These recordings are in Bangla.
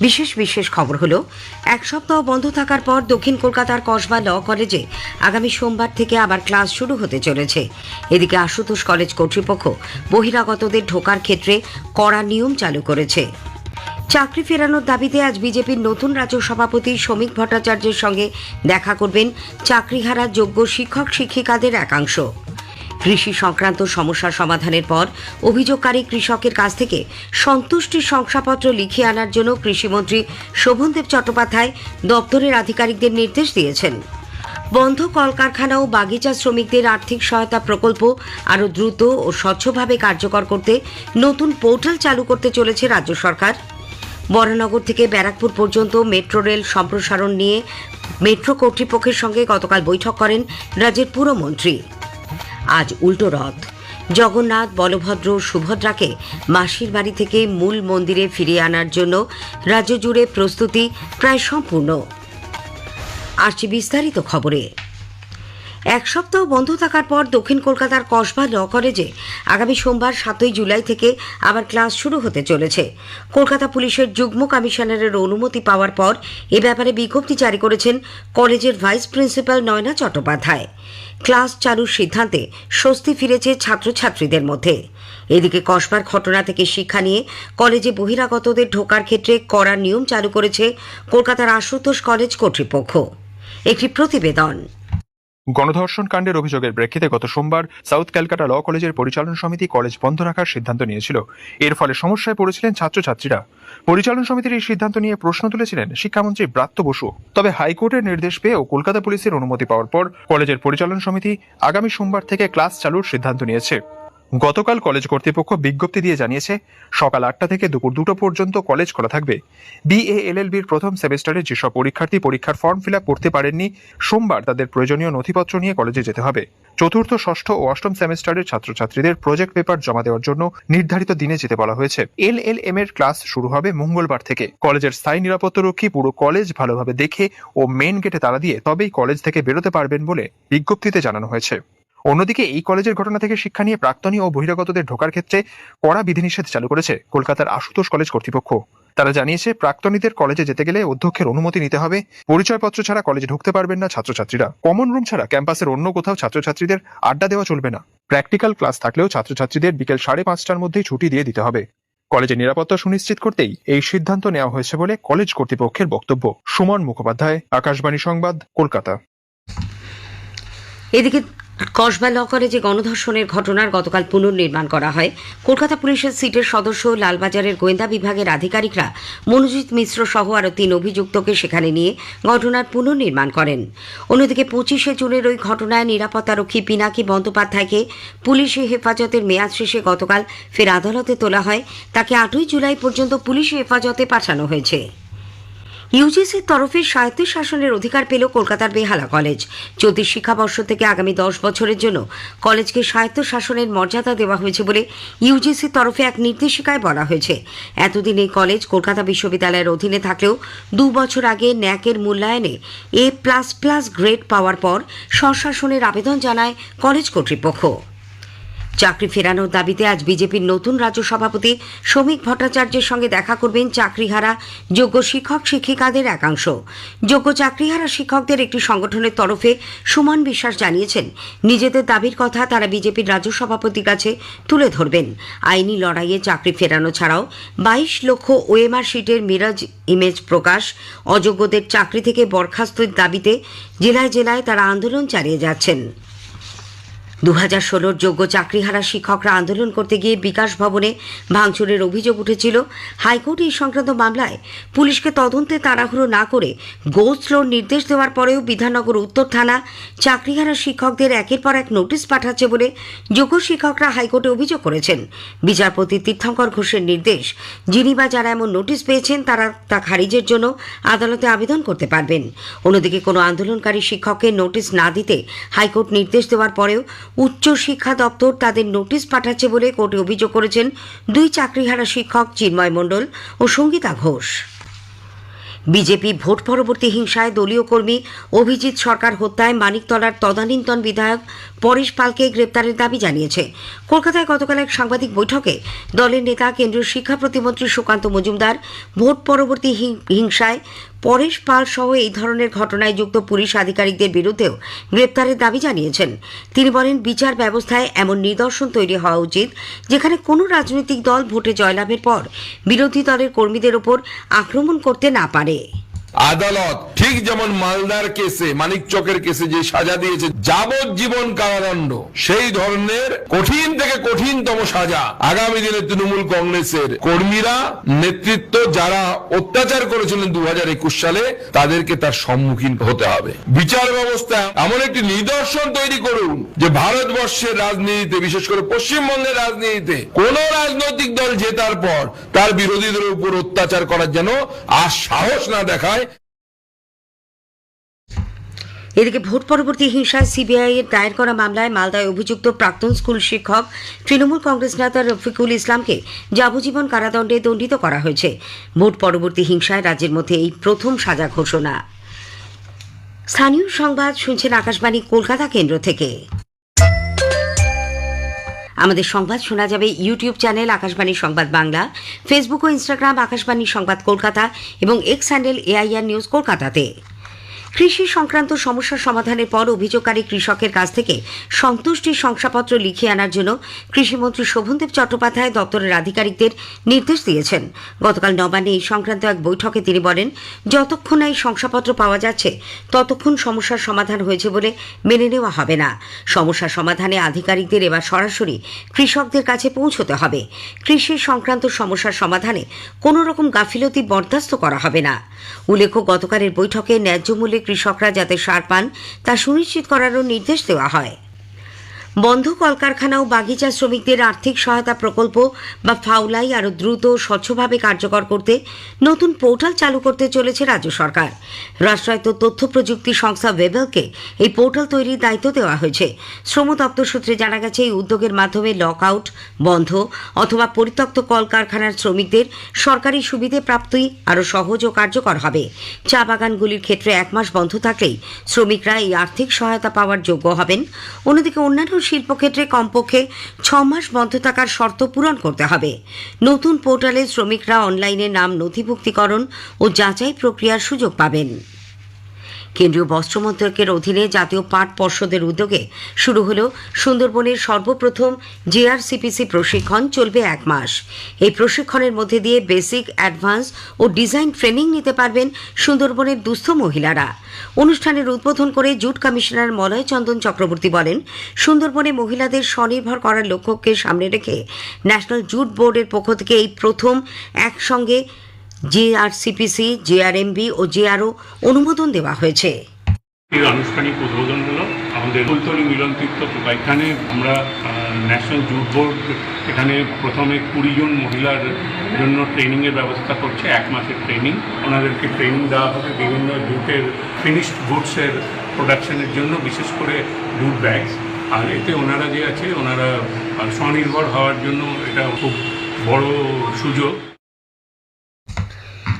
বিশেষ বিশেষ খবর হলো, এক সপ্তাহ বন্ধ থাকার পর দক্ষিণ কলকাতার কসবা ল কলেজে আগামী সোমবার থেকে আবার ক্লাস শুরু হতে চলেছে। এদিকে আশুতোষ কলেজ কর্তৃপক্ষ বহিরাগতদের ঢোকার ক্ষেত্রে কড়া নিয়ম চালু করেছে। চাকরি ফেরানোর দাবিতে আজ বিজেপির নতুন রাজ্য সভাপতি শ্রমিক ভট্টাচার্যের সঙ্গে দেখা করবেন চাকরিহারা যোগ্য শিক্ষক শিক্ষিকাদের একাংশ। কৃষি সংক্রান্ত সমস্যার সমাধানের পর অভিযোগকারী কৃষকের কাছ থেকে সন্তুষ্টির শংসাপত্র লিখে আনার জন্য কৃষিমন্ত্রী শোভনদেব চট্টোপাধ্যায় দপ্তরের আধিকারিকদের নির্দেশ দিয়েছেন। বন্ধ কলকারখানা ও বাগিচা শ্রমিকদের আর্থিক সহায়তা প্রকল্প আরও দ্রুত ও স্বচ্ছভাবে কার্যকর করতে নতুন পোর্টাল চালু করতে চলেছে রাজ্য সরকার। বরানগর থেকে ব্যারাকপুর পর্যন্ত মেট্রো রেল সম্প্রসারণ নিয়ে মেট্রো কর্তৃপক্ষের সঙ্গে গতকাল বৈঠক করেন রাজ্যের পুরমন্ত্রী। আজ উল্টো রথ। জগন্নাথ, বলভদ্র, সুভদ্রাকে মাসির বাড়ি থেকে মূল মন্দিরে ফিরিয়ে আনার জন্য রাজ্য জুড়ে প্রস্তুতি প্রায় সম্পূর্ণ। আসছে বিস্তারিত খবরে এক সপ্তাহ বন্ধ থাকার পর দক্ষিণ কলকাতার কসবা ল কলেজে আগামী সোমবার সাতই জুলাই থেকে আবার ক্লাস শুরু হতে চলেছে। কলকাতা পুলিশের যুগ্ম কমিশনারের অনুমতি পাওয়ার পর এ ব্যাপারে বিজ্ঞপ্তি জারি করেছেন কলেজের vice principal Nayana Chattopadhyay. Class চালুর সিদ্ধান্তে স্বস্তি ফিরেছে ছাত্রছাত্রীদের মধ্যে। এদিকে কসবার ঘটনা থেকে শিক্ষা নিয়ে কলেজে বহিরাগতদের ঢোকার ক্ষেত্রে কড়া নিয়ম চালু করেছে কলকাতার আশুতোষ কলেজ কর্তৃপক্ষ। একটি প্রতিবেদন। গণধর্ষণ কাণ্ডের অভিযোগের প্রেক্ষিতে গত সোমবার সাউথ ক্যালকাটা ল কলেজের পরিচালন সমিতি কলেজ বন্ধ রাখার সিদ্ধান্ত নিয়েছিল। এর ফলে সমস্যায় পড়েছিলেন ছাত্রছাত্রীরা। পরিচালন সমিতির এই সিদ্ধান্ত নিয়ে প্রশ্ন তুলেছিলেন শিক্ষামন্ত্রী ব্রাত্য বসু। তবে হাইকোর্টের নির্দেশ পেয়ে ও কলকাতা পুলিশের অনুমতি পাওয়ার পর কলেজের পরিচালন সমিতি আগামী সোমবার থেকে ক্লাস চালুর সিদ্ধান্ত নিয়েছে। গতকাল কলেজ কর্তৃপক্ষ বিজ্ঞপ্তি দিয়ে জানিয়েছে, সকাল আটটা থেকে দুপুর দুটো পর্যন্ত কলেজ খোলা থাকবে। বিএএলএলবির প্রথম সেমিস্টারে যেসব পরীক্ষার্থী পরীক্ষার ফর্ম ফিল করতে পারেননি, সোমবার তাদের প্রয়োজনীয় নথিপত্র নিয়ে কলেজে যেতে হবে। চতুর্থ, ষষ্ঠ ও অষ্টম সেমিস্টারের ছাত্রছাত্রীদের প্রজেক্ট পেপার জমা দেওয়ার জন্য নির্ধারিত দিনে যেতে বলা হয়েছে। এল এল এম এর ক্লাস শুরু হবে মঙ্গলবার থেকে। কলেজের স্থায়ী নিরাপত্তারক্ষী পুরো কলেজ ভালোভাবে দেখে ও মেন গেটে তালা দিয়ে তবেই কলেজ থেকে বেরোতে পারবেন বলে বিজ্ঞপ্তিতে জানানো হয়েছে। অন্যদিকে এই কলেজের ঘটনা থেকে শিক্ষা নিয়ে প্রাক্তনী ও বহিরাগতদের ঢোকার ক্ষেত্রে কড়া বিধিনিষেধ চালু করেছে কলকাতার আশুতোষ কলেজ কর্তৃপক্ষ। তারা জানিয়েছে, প্রাক্তনীদের কলেজে যেতে গেলে অধ্যক্ষের অনুমতি নিতে হবে। পরিচয়পত্র ছাড়া কলেজে ঢুকতে পারবেন না ছাত্রছাত্রীরা। কমন রুম ছাড়া ক্যাম্পাসের অন্য কোথাও ছাত্রছাত্রীদের আড্ডা দেওয়া চলবে না। প্র্যাকটিক্যাল ক্লাস থাকলেও ছাত্রছাত্রীদের বিকেল সাড়ে পাঁচটার মধ্যেই ছুটি দিয়ে দিতে হবে। কলেজের নিরাপত্তা সুনিশ্চিত করতেই এই সিদ্ধান্ত নেওয়া হয়েছে বলে কলেজ কর্তৃপক্ষের বক্তব্য। সুমন মুখোপাধ্যায়, আকাশবাণী সংবাদ, কলকাতা। এদিকে কসবা ল কলেজে গণধর্ষণের ঘটনার গতকাল পুনর্নির্মাণ করা হয়, কলকাতা পুলিশের সিটের সদস্য লালবাজারের গোয়েন্দা বিভাগের আধিকারিকরা মনোজিৎ মিশ্র সহ আরও তিন অভিযুক্তকে সেখানে নিয়ে ঘটনার পুনর্নির্মাণ করেন। অন্যদিকে পঁচিশে জুনের ওই ঘটনায় নিরাপত্তারক্ষী পিনাকি বন্দ্যোপাধ্যায়কে পুলিশি হেফাজতের মেয়াদ শেষে গতকাল ফের আদালতে তোলা হয়। তাকে আটই জুলাই পর্যন্ত পুলিশি হেফাজতে পাঠানো হয়েছে। ইউজিসির তরফে স্বায়ত্ত শাসনের অধিকার পেল কলকাতার বেহালা কলেজ। চলতি শিক্ষাবর্ষ থেকে আগামী দশ বছরের জন্য কলেজকে স্বায়ত্ত শাসনের মর্যাদা দেওয়া হয়েছে বলে ইউজিসির তরফে এক নির্দেশিকায় বলা হয়েছে। এতদিন এই কলেজ কলকাতা বিশ্ববিদ্যালয়ের অধীনে থাকলেও দু বছর আগে ন্যাকের মূল্যায়নে এ প্লাস প্লাস গ্রেড পাওয়ার পর স্বশাসনের আবেদন জানায় কলেজ কর্তৃপক্ষ। চাকরি ফেরানোর দাবিতে আজ বিজেপির নতুন রাজ্য সভাপতি শ্রমিক ভট্টাচার্যের সঙ্গে দেখা করবেন চাকরিহারা যোগ্য শিক্ষক শিক্ষিকাদের একাংশ। যোগ্য চাকরিহারা শিক্ষকদের একটি সংগঠনের তরফে সুমন বিশ্বাস জানিয়েছেন, নিজেদের দাবির কথা তারা বিজেপির রাজ্য সভাপতির কাছে তুলে ধরবেন। আইনি লড়াইয়ে চাকরি ফেরানো ছাড়াও বাইশ লক্ষ ওএমআর শিটের মিরাজ ইমেজ প্রকাশ, অযোগ্যদের চাকরি থেকে বরখাস্তের দাবিতে জেলায় জেলায় তারা আন্দোলন চালিয়ে যাচ্ছেন। দু হাজার ষোলোর যোগ্য চাকরিহারা শিক্ষকরা আন্দোলন করতে গিয়ে বিকাশ ভবনে ভাঙচুরের অভিযোগ উঠেছিল। হাইকোর্ট এই সংক্রান্ত মামলায় পুলিশকে তদন্তে তাড়াহুড়ো না করে গো স্লোর নির্দেশ দেওয়ার পরেও বিধাননগর উত্তর থানা চাকরিহারা শিক্ষকদের একের পর এক নোটিশ পাঠাচ্ছে বলে যোগ্য শিক্ষকরা হাইকোর্টে অভিযোগ করেছেন। বিচারপতি তীর্থঙ্কর ঘোষের নির্দেশ, যিনি বা যারা এমন নোটিশ পেয়েছেন তারা তা খারিজের জন্য আদালতে আবেদন করতে পারবেন। অন্যদিকে কোনো আন্দোলনকারী শিক্ষককে নোটিশ না দিতে হাইকোর্ট নির্দেশ দেওয়ার পরেও উচ্চ শিক্ষা দপ্তর তাদের নোটিশ পাঠাচ্ছে বলে কোর্টে অভিযোগ করেছেন দুই চাকরিহারা শিক্ষক চিন্ময় মণ্ডল ও সঙ্গীতা ঘোষ। বিজেপি ভোট পরবর্তী হিংসায় দলীয় কর্মী অভিজিৎ সরকার হত্যায় মানিকতলার তদানীন্তন বিধায়ক পরেশ পালকে গ্রেপ্তারের দাবি জানিয়েছে। কলকাতায় গতকাল এক সাংবাদিক বৈঠকে দলের নেতা, কেন্দ্রীয় শিক্ষা প্রতিমন্ত্রী সুকান্ত মজুমদার ভোট পরবর্তী হিংসায় পরেশ পাল সহ এই ধরনের ঘটনায় যুক্ত পুলিশ আধিকারিকদের বিরুদ্ধেও গ্রেপ্তারের দাবি জানিয়েছেন। তিনি বলেন, বিচার ব্যবস্থায় এমন নিদর্শন তৈরি হওয়া উচিত, যেখানে কোনো রাজনৈতিক দল ভোটে জয়লাভের পর বিরোধী দলের কর্মীদের ওপর আক্রমণ করতে না পারে। আদালত, ঠিক যেমন মালদার কেসে, মানিক চকের কেসে যে সাজা দিয়েছে, যাবজ্জীবন কারাদণ্ড, সেই ধরনের কঠিন থেকে কঠিনতম সাজা আগামী দিনে তৃণমূল কংগ্রেসের কর্মীরা, নেতৃত্ব যারা অত্যাচার করেছিলেন দু হাজার একুশ সালে, তাদেরকে তার সম্মুখীন হতে হবে। বিচার ব্যবস্থা এমন একটি নিদর্শন তৈরি করুন যে ভারতবর্ষের রাজনীতিতে, বিশেষ করে পশ্চিমবঙ্গের রাজনীতিতে, কোন রাজনৈতিক দল জেতার পর তার বিরোধীদের উপর অত্যাচার করার যেন আর সাহস না দেখায় এদিকে ভোট পরবর্তী হিংসায় সিবিআই এর দায়ের করা মামলায় মালদায় অভিযুক্ত প্রাক্তন স্কুল শিক্ষক তৃণমূল কংগ্রেস নেতা রফিকুল ইসলামকে যাবজ্জীবন কারাদণ্ডে দণ্ডিত করা হয়েছে। ভোট পরবর্তী হিংসায় রাজ্যের মধ্যে এই প্রথম সাজা ঘোষণা। স্থানীয় সংবাদ শুনছেন আকাশবাণী কলকাতা কেন্দ্র থেকে। আমাদের সংবাদ শোনা যাবে ইউটিউব চ্যানেল আকাশবাণী সংবাদ বাংলা, ফেসবুক ও ইনস্টাগ্রাম আকাশবাণী সংবাদ কলকাতা এবং এক্স হ্যান্ডেল এআইআর নিউজ কলকাতাতে। কৃষি সংক্রান্ত সমস্যার সমাধানের পর অভিযোগকারী কৃষকের কাছ থেকে সন্তুষ্টির শংসাপত্র লিখিয়ে আনার জন্য কৃষিমন্ত্রী শোভনদেব চট্টোপাধ্যায় দপ্তরের আধিকারিকদের নির্দেশ দিয়েছেন। গতকাল নবান্নে এই সংক্রান্ত এক বৈঠকে তিনি বলেন, যতক্ষণ এই শংসাপত্র পাওয়া যাচ্ছে, ততক্ষণ সমস্যার সমাধান হয়েছে বলে মেনে নেওয়া হবে না। সমস্যা সমাধানে আধিকারিকদের এবার সরাসরি কৃষকদের কাছে পৌঁছতে হবে। কৃষি সংক্রান্ত সমস্যার সমাধানে কোনো রকম গাফিলতি বরদাস্ত করা হবে না। উল্লেখ্য, গতকালের বৈঠকে ন্যায্য মূল্যে কৃষকরা যাতে সার পান তা সুনিশ্চিত করারও নির্দেশ দেওয়া হয়। বন্ধ কলকারখানা ও বাগিচা শ্রমিকদের আর্থিক সহায়তা প্রকল্প বা ফাউলাই আরও দ্রুত স্বচ্ছভাবে কার্যকর করতে নতুন পোর্টাল চালু করতে চলেছে রাজ্য সরকার। রাষ্ট্রায়ত্ত তথ্য প্রযুক্তি সংস্থা ওয়েবেলকে এই পোর্টাল তৈরির দায়িত্ব দেওয়া হয়েছে। শ্রম দপ্তর সূত্রে জানা গেছে, এই উদ্যোগের মাধ্যমে লক আউট বন্ধ অথবা পরিত্যক্ত কলকারখানার শ্রমিকদের সরকারি সুবিধে প্রাপ্তি আরও সহজ ও কার্যকর হবে। চা বাগানগুলির ক্ষেত্রে এক মাস বন্ধ থাকলেই শ্রমিকরা এই আর্থিক সহায়তা পাওয়ার যোগ্য হবেন। অন্যদিকে অন্যান্য শিল্পক্ষেত্রে কমপক্ষে ছ মাস বন্ধ থাকার শর্ত পূরণ করতে হবে। নতুন পোর্টালে শ্রমিকরা অনলাইনে নাম নথিভুক্তিকরণ ও যাচাই প্রক্রিয়ার সুযোগ পাবেন। কেন্দ্রীয় বস্ত্র মন্ত্রকের অধীনে জাতীয় পাট পর্ষদের উদ্যোগে শুরু হল সুন্দরবনের সর্বপ্রথম জেআরসিপিসি প্রশিক্ষণ চলবে এক মাস। এই প্রশিক্ষণের মধ্যে দিয়ে বেসিক, অ্যাডভান্স ও ডিজাইন ট্রেনিং নিতে পারবেন সুন্দরবনের দুস্থ মহিলারা। অনুষ্ঠানের উদ্বোধন করে জুট কমিশনার মলয় চন্দন চক্রবর্তী বলেন, সুন্দরবনে মহিলাদের স্বনির্ভর করার লক্ষ্যকে সামনে রেখে ন্যাশনাল জুট বোর্ডের পক্ষ থেকে এই প্রথম একসঙ্গে জেআরসিপিসি, জেআরএমবি ও জেআরও অনুমোদন দেওয়া হয়েছে। আনুষ্ঠানিক উদ্বোধন হলো। আমাদের ফুলতলি এখানে আমরা ন্যাশনাল জুট বোর্ড এখানে প্রথমে কুড়ি জন মহিলার জন্য ট্রেনিংয়ের ব্যবস্থা করছে, এক মাসের ট্রেনিং। ওনাদেরকে ট্রেনিং দেওয়া হবে বিভিন্ন জুটের ফিনিশড গুডসের প্রোডাকশনের জন্য, বিশেষ করে জুট ব্যাগস আর এতে ওনারা যে আছে, ওনারা স্বনির্ভর হওয়ার জন্য এটা খুব বড় সুযোগ।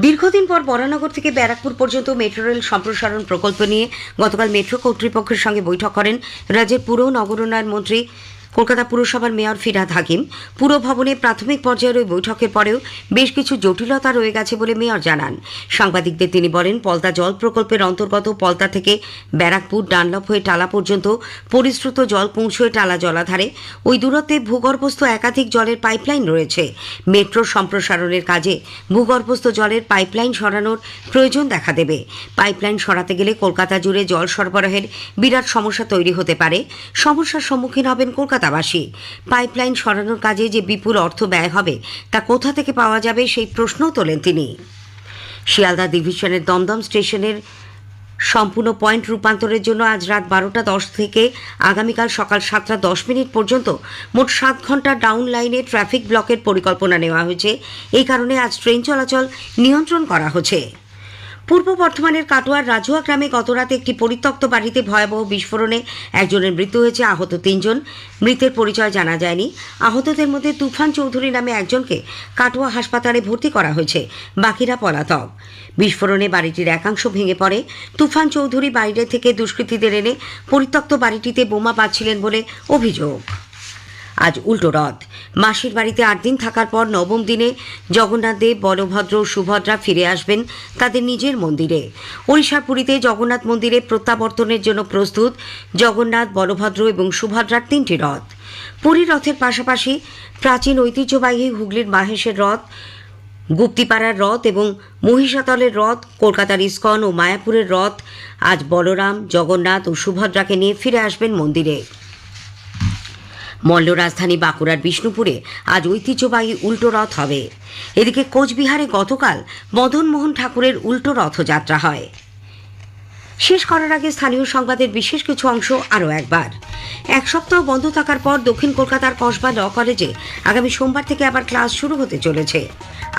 দীর্ঘদিন পর বরানগর থেকে ব্যারাকপুর পর্যন্ত মেট্রো রেল সম্প্রসারণ প্রকল্প নিয়ে গতকাল মেট্রো কর্তৃপক্ষের সঙ্গে বৈঠক করেন রাজ্যের পুর নগর নগরোন্নয়ন মন্ত্রী কলকাতা পুরসভার মেয়র ফিরাদ হাকিম। পুর ভবনে প্রাথমিক পর্যায়ের ওই বৈঠকের পরেও বেশ কিছু জটিলতা রয়ে গেছে বলে মেয়র জানান। সাংবাদিকদের তিনি বলেন, পলতা জল প্রকল্পের অন্তর্গত পলতা থেকে ব্যারাকপুর, ডানলপ হয়ে টালা পর্যন্ত পরিশ্রুত জল পৌঁছয় টালা জলাধারে। ওই দূরত্বে ভূগর্ভস্থ একাধিক জলের পাইপলাইন রয়েছে। মেট্রো সম্প্রসারণের কাজে ভূগর্ভস্থ জলের পাইপলাইন সরানোর প্রয়োজন দেখা দেবে। পাইপলাইন সরাতে গেলে কলকাতা জুড়ে জল সরবরাহের বিরাট সমস্যা তৈরি হতে পারে। সমস্যার সম্মুখীন হবেন কলকাতাবাসী। পাইপলাইন সরানোর কাজে যে বিপুল অর্থ ব্যয় হবে, তা কোথা থেকে পাওয়া যাবে সেই প্রশ্নও তোলেন তিনি। শিয়ালদা ডিভিশনের দমদম স্টেশনের সম্পূর্ণ পয়েন্ট রূপান্তরের জন্য আজ রাত বারোটা দশ থেকে আগামীকাল সকাল সাতটা দশ মিনিট পর্যন্ত মোট সাত ঘণ্টা ডাউন লাইনে ট্রাফিক ব্লকের পরিকল্পনা নেওয়া হয়েছে। এই কারণে আজ ট্রেন চলাচল নিয়ন্ত্রণ করা হচ্ছে। পূর্ব বর্ধমানের কাটোয়ার রাজুয়া গ্রামে গতরাতে একটি পরিত্যক্ত বাড়িতে ভয়াবহ বিস্ফোরণে একজনের মৃত্যু হয়েছে, আহত তিনজন। মৃতের পরিচয় জানা যায়নি। আহতদের মধ্যে তুফান চৌধুরী নামে একজনকে কাটোয়া হাসপাতালে ভর্তি করা হয়েছে, বাকিরা পলাতক। বিস্ফোরণে বাড়িটির একাংশ ভেঙে পড়ে। তুফান চৌধুরী বাইরে থেকে দুষ্কৃতীদের এনে পরিত্যক্ত বাড়িটিতে বোমা পাচ্ছিলেন বলে অভিযোগ। আজ উল্টো রথ। মাসির বাড়িতে আট দিন থাকার পর নবম দিনে জগন্নাথ দেব, বলভদ্র সুভদ্রা ফিরে আসবেন তাদের নিজের মন্দিরে। ওড়িশার পুরীতে জগন্নাথ মন্দিরে প্রত্যাবর্তনের জন্য প্রস্তুত জগন্নাথ, বলভদ্র এবং সুভদ্রার তিনটি রথ। পুরী রথের পাশাপাশি প্রাচীন ঐতিহ্যবাহী হুগলির মাহেশের রথ, গুপ্তিপাড়ার রথ এবং মহিষাতলের রথ, কলকাতার ইস্কন ও মায়াপুরের রথ আজ বলরাম, জগন্নাথ ও সুভদ্রাকে নিয়ে ফিরে আসবেন মন্দিরে। মল্ল রাজধানী বাঁকুড়ার বিষ্ণুপুরে আজ ঐতিহ্যবাহী উল্টো রথ হবে। এদিকে কোচবিহারে গতকাল মদন মোহন ঠাকুরের উল্টো রথযাত্রা হয়। শেষ করার আগে স্থানীয় সংবাদের বিশেষ কিছু অংশ আরও একবার। এক সপ্তাহ বন্ধ থাকার পর দক্ষিণ কলকাতার কসবা ল কলেজে আগামী সোমবার থেকে আবার ক্লাস শুরু হতে চলেছে।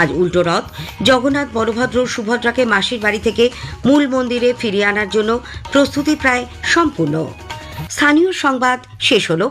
আজ উল্টো রথ জগন্নাথ বলভদ্র সুভদ্রাকে মাসির বাড়ি থেকে মূল মন্দিরে ফিরিয়ে আনার জন্য প্রস্তুতি প্রায় সম্পূর্ণ। স্থানীয় সংবাদ শেষ হলো।